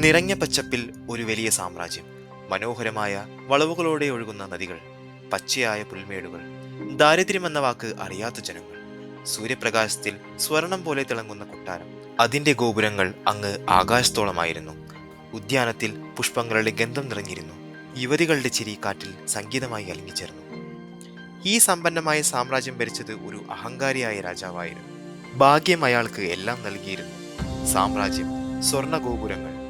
നിറഞ്ഞ പച്ചപ്പിൽ ഒരു വലിയ സാമ്രാജ്യം മനോഹരമായ വളവുകളോടെ ഒഴുകുന്ന നദികൾ പച്ചയായ പുൽമേടുകൾ ദാരിദ്ര്യമെന്ന വാക്ക് അറിയാത്ത ജനങ്ങൾ സൂര്യപ്രകാശത്തിൽ സ്വർണം പോലെ തിളങ്ങുന്ന കൊട്ടാരം. അതിന്റെ ഗോപുരങ്ങൾ അങ്ങ് ആകാശത്തോളമായിരുന്നു. ഉദ്യാനത്തിൽ പുഷ്പങ്ങളുടെ ഗന്ധം നിറഞ്ഞിരുന്നു. യുവതികളുടെ ചിരി കാറ്റിൽ സംഗീതമായി അലിങ്ങിച്ചേർന്നു. ഈ സമ്പന്നമായ സാമ്രാജ്യം ഭരിച്ചത് ഒരു അഹങ്കാരിയായ രാജാവായിരുന്നു. ഭാഗ്യം അയാൾക്ക് എല്ലാം നൽകിയിരുന്നു. സാമ്രാജ്യം സ്വർണ ഗോപുരങ്ങൾ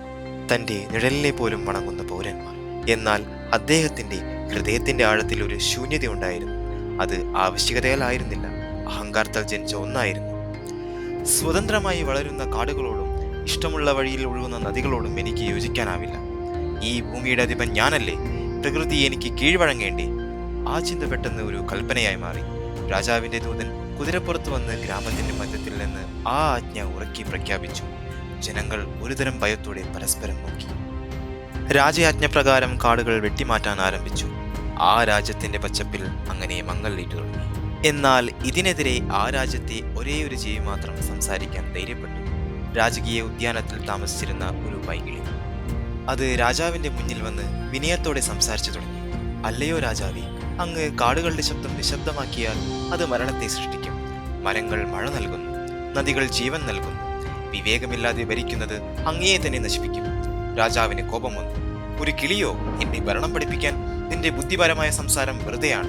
തന്റെ നിഴലിനെ പോലും വണങ്ങുന്ന പൗരന്മാർ. എന്നാൽ അദ്ദേഹത്തിന്റെ ഹൃദയത്തിന്റെ ആഴത്തിൽ ഒരു ശൂന്യത ഉണ്ടായിരുന്നു. അത് ആവശ്യകതയാലായിരുന്നില്ല അഹങ്കാരത്താൽ ജനിച്ച ഒന്നായിരുന്നു. സ്വതന്ത്രമായി വളരുന്ന കാടുകളോടും ഇഷ്ടമുള്ള വഴിയിൽ ഒഴുകുന്ന നദികളോടും എനിക്ക് യോജിക്കാനാവില്ല. ഈ ഭൂമിയുടെ അധിപൻ ഞാനല്ലേ? പ്രകൃതി എനിക്ക് കീഴ്വഴങ്ങേണ്ടേ? ആ ചിന്ത പെട്ടെന്ന് ഒരു കൽപ്പനയായി മാറി. രാജാവിന്റെ ദൂതൻ കുതിരപ്പുറത്ത് വന്ന് ഗ്രാമത്തിന്റെ മധ്യത്തിൽ നിന്ന് ആ ആജ്ഞ ഉറക്കി പ്രഖ്യാപിച്ചു. ജനങ്ങൾ ഒരുതരം ഭയത്തോടെ പരസ്പരം നോക്കി. രാജയാജ്ഞ പ്രകാരം കാടുകൾ വെട്ടിമാറ്റാൻ ആരംഭിച്ചു. ആ രാജ്യത്തിന്റെ പച്ചപ്പിൽ അങ്ങനെ മങ്ങലേറ്റു തുടങ്ങി. എന്നാൽ ഇതിനെതിരെ ആ രാജ്യത്തെ ഒരേ ഒരു ജീവി മാത്രം സംസാരിക്കാൻ ധൈര്യപ്പെട്ടു. രാജകീയ ഉദ്യാനത്തിൽ താമസിച്ചിരുന്ന ഒരു പൈകിളി അത് രാജാവിന്റെ മുന്നിൽ വന്ന് വിനയത്തോടെ സംസാരിച്ചു തുടങ്ങി. അല്ലയോ രാജാവി അങ്ങ് കാടുകളുടെ ശബ്ദം നിശബ്ദമാക്കിയാൽ അത് മരണത്തെ സൃഷ്ടിക്കും. മരങ്ങൾ മഴ നൽകുന്നു. നദികൾ ജീവൻ നൽകുന്നു. വിവേകമില്ലാതെ ഭരിക്കുന്നത് അങ്ങയെ തന്നെ നശിപ്പിക്കും. രാജാവിന് കോപം വന്നു ഒരു കിളിയോ എന്നെ ഭരണം പഠിപ്പിക്കാൻ നിന്റെ ബുദ്ധിപരമായ സംസാരം വെറുതെയാണ്.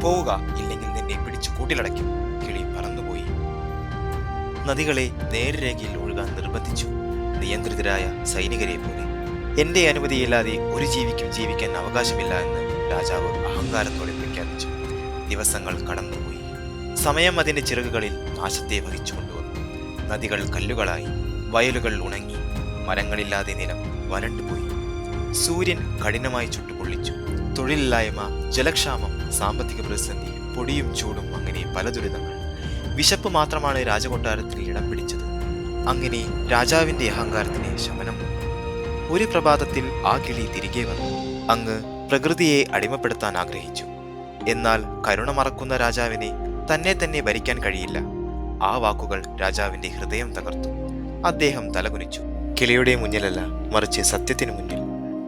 പോവുക ഇല്ലെങ്കിൽ നിന്നെ പിടിച്ചു കൂട്ടിലടയ്ക്കും. കിളി പറന്നുപോയി. നദികളെ നേർരേഖയിൽ ഒഴുകാൻ നിർബന്ധിച്ചു. നിയന്ത്രിതരായ സൈനികരെ പോലെ. എന്റെ അനുമതിയില്ലാതെ ഒരു ജീവിക്കും ജീവിക്കാൻ അവകാശമില്ല എന്ന് രാജാവ് അഹങ്കാരത്തോടെ പ്രഖ്യാപിച്ചു. ദിവസങ്ങൾ കടന്നുപോയി. സമയം അതിന്റെ ചിറകുകളിൽ നാശത്തെ വഹിച്ചുകൊണ്ടു നദികൾ കല്ലുകളായി വയലുകൾ ഉണങ്ങി മരങ്ങളില്ലാതെ നിലം വരണ്ടുപോയി സൂര്യൻ കഠിനമായി ചുട്ടുപൊള്ളിച്ചു. തൊഴിലില്ലായ്മ ജലക്ഷാമം സാമ്പത്തിക പ്രതിസന്ധി പൊടിയും ചൂടും അങ്ങനെ പല ദുരിതങ്ങൾ. വിശപ്പ് മാത്രമാണ് രാജകൊട്ടാരത്തിൽ ഇടം പിടിച്ചത്. അങ്ങനെ രാജാവിന്റെ അഹങ്കാരത്തിന് ശമനം. ഒരു പ്രഭാതത്തിൽ ആ കിളി തിരികെ വന്നു. അങ്ങ് പ്രകൃതിയെ അടിമപ്പെടുത്താൻ ആഗ്രഹിച്ചു. എന്നാൽ കരുണ മറക്കുന്ന രാജാവിനെ തന്നെ തന്നെ ഭരിക്കാൻ കഴിയില്ല. ആ വാക്കുകൾ രാജാവിന്റെ ഹൃദയം തകർത്തു. അദ്ദേഹം തലകുനിച്ചു. കിളിയുടെ മുന്നിലല്ല മറിച്ച് സത്യത്തിനു മുന്നിൽ.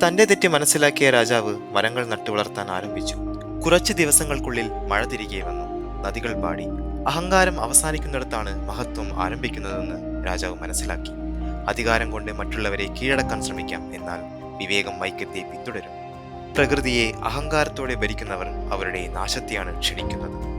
തന്റെ തെറ്റ് മനസ്സിലാക്കിയ രാജാവ് മരങ്ങൾ നട്ടുവളർത്താൻ ആരംഭിച്ചു. കുറച്ച് ദിവസങ്ങൾക്കുള്ളിൽ മഴ തിരികെ വന്നു. നദികൾ പാടി. അഹങ്കാരം അവസാനിക്കുന്നിടത്താണ് മഹത്വം ആരംഭിക്കുന്നതെന്ന് രാജാവ് മനസ്സിലാക്കി. അധികാരം കൊണ്ട് മറ്റുള്ളവരെ കീഴടക്കാൻ ശ്രമിക്കാം എന്നാൽ വിവേകം വൈക്കത്തെ പിന്തുടരും. പ്രകൃതിയെ അഹങ്കാരത്തോടെ ഭരിക്കുന്നവർ അവരുടെ നാശത്തെയാണ് ക്ഷണിക്കുന്നത്.